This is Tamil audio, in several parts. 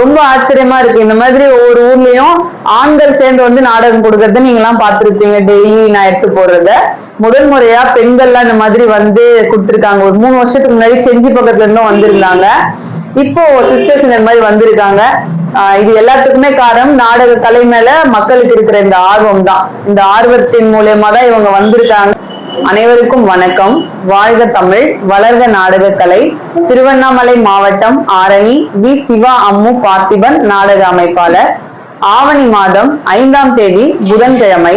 ரொம்ப ஆச்சரியமா இருக்கு. இந்த மாதிரி ஒவ்வொரு ஊர்லயும் ஆண்கள் சேர்ந்து வந்து நாடகம் கொடுக்கறது நீங்க எல்லாம் பாத்துருப்பீங்க டெய்லி நான் எடுத்து போடுறத. முதல் முறையா பெண்கள்லாம் இந்த மாதிரி வந்து கொடுத்துருக்காங்க. ஒரு மூணு வருஷத்துக்கு முன்னாடி செஞ்சி பக்கத்துல இருந்தும் வந்திருந்தாங்க. இப்போ சிஸ்டர்ஸ் இந்த மாதிரி வந்திருக்காங்க. இது எல்லாத்துக்குமே காரணம் நாடக கலை மேல மக்களுக்கு இருக்கிற இந்த ஆர்வம் தான் இந்த ஆர்வத்தின் மூலயமா தான் இவங்க வந்திருக்காங்க. அனைவருக்கும் வணக்கம். வாழ்க தமிழ் வளர்க நாடகக்கலை. திருவண்ணாமலை மாவட்டம் ஆரணி வி. சிவா அம்மு பார்த்திபன் நாடக அமைப்பாளர். ஆவணி மாதம் ஐந்தாம் தேதி புதன்கிழமை.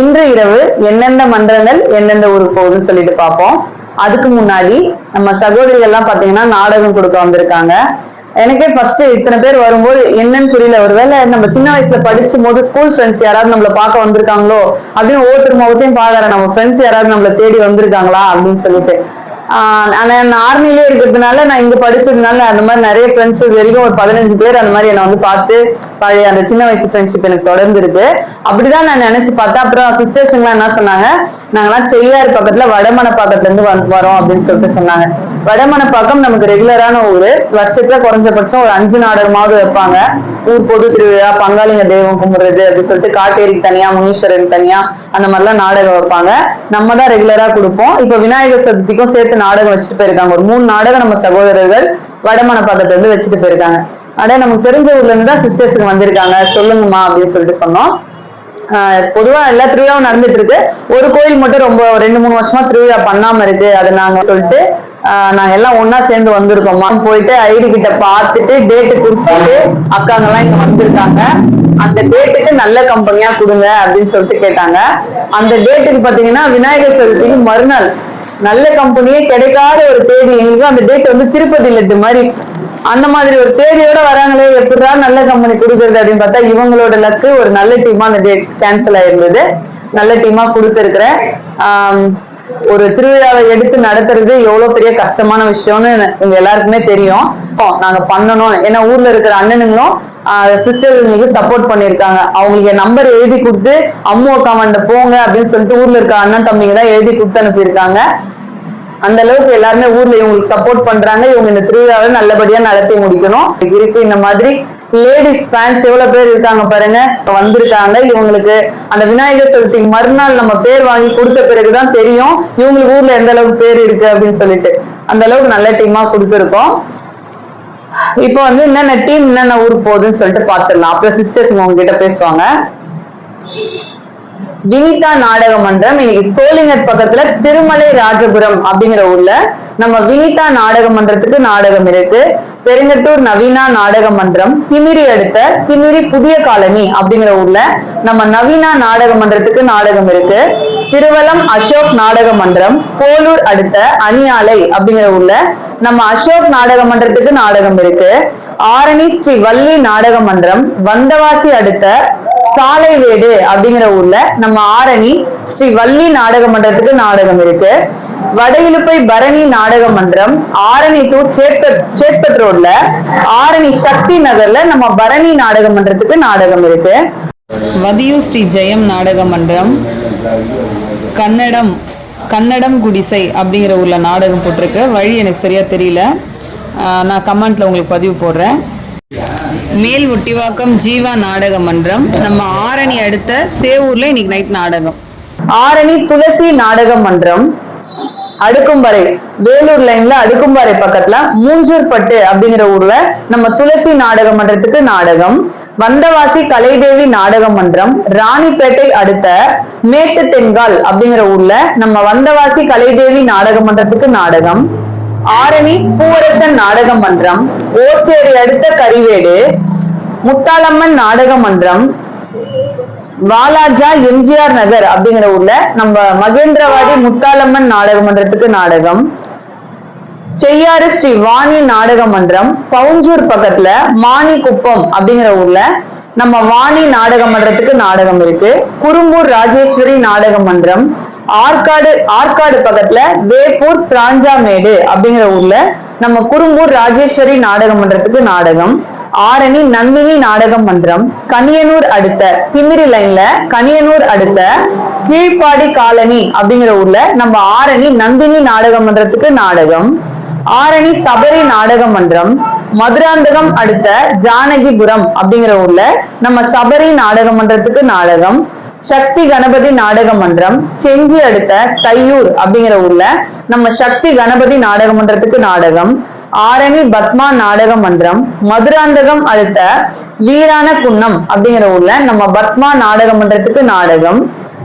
இன்று இரவு எந்தெந்த மன்றங்கள் எந்தெந்த ஊருக்கு போகுதுன்னு சொல்லிட்டு பார்ப்போம். அதுக்கு முன்னாடி நம்ம சகோதரிகள் எல்லாம் பாத்தீங்கன்னா நாடகம் கொடுக்க வந்திருக்காங்க. எனக்கே ஃபர்ஸ்ட் இத்தனை பேர் வரும்போது என்னன்னு புரியல. ஒருவேளை நம்ம சின்ன வயசுல படிச்சும் போது ஸ்கூல் ஃப்ரெண்ட்ஸ் யாராவது நம்மள பார்க்க வந்திருக்காங்களோ அப்படின்னு ஒவ்வொருத்தர் முகத்தையும் பாக்குறேன் நம்ம ஃப்ரெண்ட்ஸ் யாராவது நம்மள தேடி வந்திருக்காங்களா அப்படின்னு சொல்லிட்டு. ஆனா நான் ஆர்மிலே இருக்கிறதுனால நான் இங்க படிச்சதுனால அந்த மாதிரி நிறைய ஃப்ரெண்ட்ஸ் வரைக்கும் ஒரு பதினஞ்சு பேர் அந்த மாதிரி என்னை வந்து பார்த்து பழைய அந்த சின்ன வயசு ஃப்ரெண்ட்ஷிப் எனக்கு தொடர்ந்து இருக்கு அப்படிதான் நான் நினைச்சு பார்த்தேன். அப்புறம் சிஸ்டர்ஸுங்களாம் என்ன சொன்னாங்க? நாங்கெல்லாம் செய்யாறு பக்கத்துல வடமணப்பாக்கத்துல இருந்து வரோம் அப்படின்னு சொல்லிட்டு சொன்னாங்க. வடமணப்பாக்கம் நமக்கு ரெகுலரான ஊர். வருஷத்துல குறைஞ்சபட்சம் ஒரு அஞ்சு நாடகமாவது வைப்பாங்க. ஊர் பொது திருவிழா பங்காளிங்க தெய்வம் கும்பிடுறது அப்படின்னு சொல்லிட்டு காட்டேரிக்கு தனியா முனீஸ்வரன் தனியா அந்த மாதிரிலாம் நாடகம் வைப்பாங்க. நம்ம தான் ரெகுலரா கொடுப்போம். இப்ப விநாயகர் சதுர்த்திக்கும் சேர்த்து நாடகம் வச்சுட்டு போயிருக்காங்க. ஒரு மூணு நாடகம் நம்ம சகோதரர்கள் வடமணப்பாக்கத்துல இருந்து வச்சுட்டு போயிருக்காங்க. அட நமக்கு தெரிஞ்ச ஊர்ல இருந்து தான் சிஸ்டர்ஸுக்கு வந்திருக்காங்க. சொல்லுங்கம்மா அப்படின்னு சொல்லிட்டு சொன்னோம். பொதுவா எல்லா திருவிழாவும் நடந்துட்டு இருக்கு. ஒரு கோயில் மட்டும் ரொம்ப ரெண்டு மூணு வருஷமா திருவிழா பண்ணாம இருக்கு. அதை நாங்க சொல்லிட்டு நாங்க எல்லாம் ஒன்னா சேர்ந்து வந்திருக்கோமா போயிட்டு ஐடி கிட்ட பார்த்துட்டு டேட்டு குறிச்சிட்டு அக்காங்க எல்லாம் இங்க வந்திருக்காங்க. அந்த டேட்டுக்கு நல்ல கம்பெனியா கொடுங்க அப்படின்னு சொல்லிட்டு கேட்டாங்க. அந்த டேட்டுக்கு பாத்தீங்கன்னா விநாயகர் சதுர்த்திக்கு மறுநாள் நல்ல கம்பெனியே கிடைக்காத ஒரு தேதி எங்களுக்கு அந்த டேட் வந்து திருப்பதி லட்டு மாதிரி. அந்த மாதிரி ஒரு தேதியோட வராங்களே எப்படிடா நல்ல கம்பெனி கொடுக்குறது அப்படின்னு பார்த்தா இவங்களோட லக்கு ஒரு நல்ல டீமா அந்த டேட் கேன்சல் ஆயிருந்தது. நல்ல டீமா கொடுத்துருக்குறேன். ஆம், ஒரு திருவிழாவை எடுத்து நடத்துறது எவ்வளவு பெரிய கஷ்டமான விஷயம்னு உங்க எல்லாருக்குமே தெரியும். நாங்க பண்ணணும். ஏன்னா ஊர்ல இருக்கிற அண்ணனுங்களும் சிஸ்டர்களுக்கு சப்போர்ட் பண்ணிருக்காங்க அவங்களுக்கு நம்பர் எழுதி கொடுத்து அம்மு அக்காமண்ட போங்க அப்படின்னு சொல்லிட்டு ஊர்ல இருக்க அண்ணன் தம்பிங்க தான் எழுதி கொடுத்து அனுப்பியிருக்காங்க. அந்த அளவுக்கு எல்லாருமே ஊர்ல இவங்களுக்கு சப்போர்ட் பண்றாங்க. இவங்க இந்த திருவிழாவை நல்லபடியா நடத்தி முடிக்கணும். இருக்கு இந்த மாதிரி லேடிஸ் ஃபேன்ஸ் எவ்வளவு பேர் இருக்காங்க பாருங்க. வந்திருக்காங்க. இவங்களுக்கு அந்த விநாயகர் சதுர்த்தி மறுநாள் நம்ம பேர் வாங்கி கொடுத்த பிறகுதான் தெரியும். இவங்களுக்கு ஊர்ல எந்த அளவுக்கு பேர் இருக்கு அப்படின்னு சொல்லிட்டு. அந்த அளவுக்கு நல்ல டீமா கொடுத்துருக்கோம். இப்போ வந்து என்னென்ன டீம் என்னென்ன ஊர் போகுதுன்னு சொல்லிட்டு பாத்துடலாம். அப்புறம் சிஸ்டர்ஸ் உங்ககிட்ட பேசுவாங்க. வினிதா நாடக மன்றம். இன்னைக்கு சோளிங்கர் பக்கத்துல திருமலை ராஜபுரம் அப்படிங்கிற ஊர்ல நம்ம வினிதா நாடக மன்றத்துக்கு நாடகம் இருக்கு. பெருங்கட்டூர் நவீனா நாடக மன்றம் திமிரி அடுத்த திமிரி புதிய காலனி அப்படிங்கிற ஊர்ல நம்ம நவீனா நாடக மன்றத்துக்கு நாடகம் இருக்கு. திருவலம் அசோக் நாடக மன்றம் போலூர் அடுத்த அணியாலை அப்படிங்கிற ஊர்ல நம்ம அசோக் நாடக மன்றத்துக்கு நாடகம் இருக்கு. ஆரணி ஸ்ரீ வள்ளி நாடக மன்றம் வந்தவாசி அடுத்த சாலைவேடு அப்படிங்கிற ஊர்ல நம்ம ஆரணி ஸ்ரீ வள்ளி நாடக மன்றத்துக்கு நாடகம் இருக்கு. வடஇலுப்பை பரணி நாடக மன்றம் ஆரணி டு சேட்பட் சேட்பட் ரோட்ல ஆரணி சக்தி நகர்ல நம்ம பரணி நாடக மன்றத்துக்கு நாடகம் இருக்கு. வதியூ ஸ்ரீ ஜெயம் நாடக மன்றம் கன்னடம் கன்னடம் குடிசை அப்படிங்கிற ஊர்ல நாடகம் போட்டிருக்கு. வழி எனக்கு சரியா தெரியல. நான் கமெண்ட்ல உங்களுக்கு பதிவு போடுறேன். மேல் ஒட்டிவாக்கம் ஜீவா நாடக மன்றம். நம்ம ஆரணி அடுத்த சேவூர்ல இன்னைக்கு நைட் நாடகம். ஆரணி துளசி நாடக மன்றம். அடுக்கும்பாறை வேலூர் லைன்ல அடுக்கும்பாறை பக்கத்துல மூஞ்சூர்பட்டு அப்படிங்கிற ஊர்ல நம்ம துளசி நாடக மன்றத்துக்கு நாடகம். வந்தவாசி கலைதேவி நாடக மன்றம். ராணிப்பேட்டை அடுத்த மேட்டு தென்கால் அப்படிங்கிற ஊர்ல நம்ம வந்தவாசி கலைதேவி நாடக மன்றத்துக்கு நாடகம். ஆரணி பூவரசன் நாடக மன்றம் ஓச்சேரி அடுத்த கரிவேடு முத்தாலம்மன் நாடக மன்றம் வாலாஜா எம்ஜிஆர் நகர் அப்படிங்கிற ஊர்ல நம்ம மகேந்திரவாடி முத்தாலம்மன் நாடக மன்றத்துக்கு நாடகம் செய்யாறு ஸ்ரீ வாணி நாடக மன்றம் பவுஞ்சூர் பக்கத்துல மாணிக்குப்பம் அப்படிங்கிற ஊர்ல நம்ம வாணி நாடக மன்றத்துக்கு நாடகம் இருக்கு. குறும்பூர் ராஜேஸ்வரி நாடக மன்றம் ஆற்காடு ஆற்காடு பக்கத்துல வேப்பூர் பிராஞ்சாமேடு அப்படிங்கிற ஊர்ல நம்ம குறும்பூர் ராஜேஸ்வரி நாடக மன்றத்துக்கு நாடகம் ஆரணி நந்தினி நாடக மன்றம் கனியனூர் அடுத்த திமிரி லைன்ல கனியனூர் அடுத்த கீழ்ப்பாடி காலனி அப்படிங்கிற ஊர்ல நம்ம ஆரணி நந்தினி நாடக மன்றத்துக்கு நாடகம். ஆரணி சபரி நாடக மன்றம் மதுராந்தகம் அடுத்த ஜானகிபுரம் அப்படிங்கிற ஊர்ல நம்ம சபரி நாடக மன்றத்துக்கு நாடகம். சக்தி கணபதி நாடக மன்றம் செஞ்சி அடுத்த தையூர் அப்படிங்கிற ஊர்ல நம்ம சக்தி கணபதி நாடக மன்றத்துக்கு நாடகம் ஆரணி பத்மா நாடக மன்றம் மதுராந்தகம் அடுத்த வீரான குன்னம் அப்படிங்கிற ஊர்ல நம்ம பத்மா நாடக மன்றத்துக்கு நாடகம்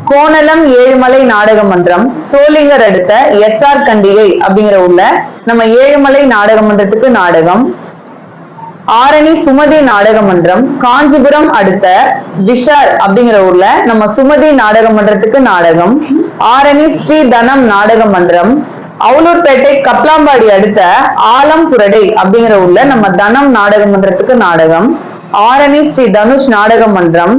கோணலம் ஏழுமலை நாடக மன்றம் சோளிங்கர் அடுத்த எஸ் ஆர் கண்டிகை அப்படிங்கிற ஊர்ல நம்ம ஏழுமலை நாடக மன்றத்துக்கு நாடகம் ஆரணி சுமதி நாடக மன்றம் காஞ்சிபுரம் அடுத்த விஷார் அப்படிங்கிற ஊர்ல நம்ம சுமதி நாடக மன்றத்துக்கு நாடகம் ஆரணி ஸ்ரீ தனம் நாடக மன்றம் அவுலூர்பேட்டை கப்லாம்பாடி அடுத்த ஆலம்புரடை அப்படிங்கிற ஊர்ல நம்ம தனம் நாடக மன்றத்துக்கு நாடகம் ஆரணி ஸ்ரீ தனுஷ் நாடக மன்றம்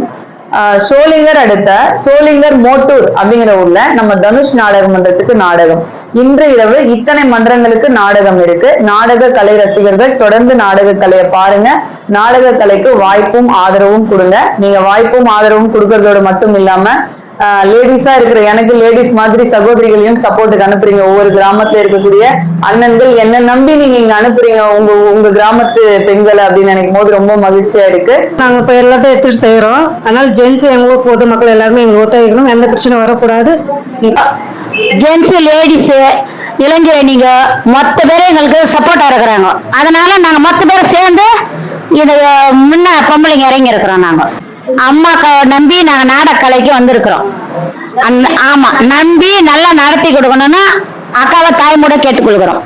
ஆஹ் சோளிங்கர் அடுத்த சோளிங்கர் மோட்டூர் அப்படிங்கிற ஊர்ல நம்ம தனுஷ் நாடக மன்றத்துக்கு நாடகம். இன்று இரவு இத்தனை மன்றங்களுக்கு நாடகம் இருக்கு. நாடக கலை ரசிகர்கள் தொடர்ந்து நாடக கலையை பாருங்க. நாடக கலைக்கு வாய்ப்பும் ஆதரவும் கொடுங்க. நீங்க வாய்ப்பும் ஆதரவும் கொடுக்கறதோட மட்டும் இல்லாம லேடிஸா இருக்கிற எனக்கு லேடிஸ் மாதிரி சகோதரிகளையும் சப்போர்ட்டுக்கு அனுப்புறீங்க. ஒவ்வொரு கிராமத்துல இருக்கக்கூடிய அண்ணன்கள் என்ன நம்பி நீங்க இங்க அனுப்புறீங்க. உங்க உங்க கிராமத்து பெண்களை அப்படின்னு நினைக்கும் போது ரொம்ப மகிழ்ச்சியா இருக்கு. நாங்கள் இப்போ எல்லாத்தையும் எடுத்துட்டு செய்கிறோம் அதனால ஜென்ஸ் எங்க ஊர் பொதுமக்கள் எல்லாருமே எங்களுக்கு ஒத்துழைக்கணும். எந்த பிரச்சனை வரக்கூடாது. ஜென்ஸ் லேடிஸு இளைஞரணிங்க மொத்த பேரும் எங்களுக்கு சப்போர்ட்டாக இருக்கிறாங்க. அதனால நாங்கள் மொத்த பேரும் சேர்ந்து இது முன்ன பொம்பளைங்க இறங்கி இருக்கிறோம் நாங்கள் அம்மா நம்பி நாங்கள் நாடக கலைக்கு வந்திருக்கிறோம். அந்- ஆமா நம்பி நல்லா நடத்தி கொடுக்கணும்னு அக்காவை தாய்மூட கேட்டுக்கொள்கிறோம்.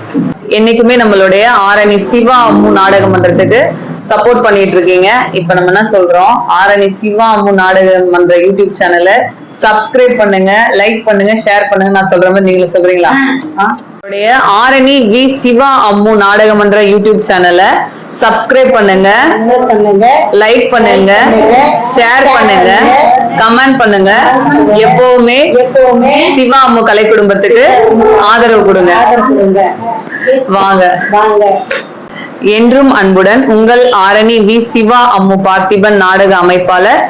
என்னைக்குமே நம்மளுடைய ஆரணி சிவா அம்மு நாடக மன்றத்துக்கு சப்போர்ட் பண்ணிட்டு இருக்கீங்க இப்ப நம்ம என்ன சொல்றோம்? ஆரணி சிவா அம்மு நாடக மன்ற யூடியூப் சேனலை சப்ஸ்கிரைப் பண்ணுங்க லைக் பண்ணுங்க ஷேர் பண்ணுங்க. நான் சொல்ற மாதிரி நீங்களும் சொல்றீங்களா? ஆரணி வி சிவா அம்மு நாடக மன்ற யூடியூப் சேனலை சப்ஸ்கிரைப் பண்ணுங்க. லைக் பண்ணுங்க. ஷேர் பண்ணுங்க. கமெண்ட் பண்ணுங்க. எப்பவுமே சிவா அம்மு கலை குடும்பத்துக்கு ஆதரவு கொடுங்க. வாங்க. என்றும் அன்புடன் உங்கள் ஆரணி வி சிவா அம்மு பார்த்திபன் நாடக அமைப்பாளர்.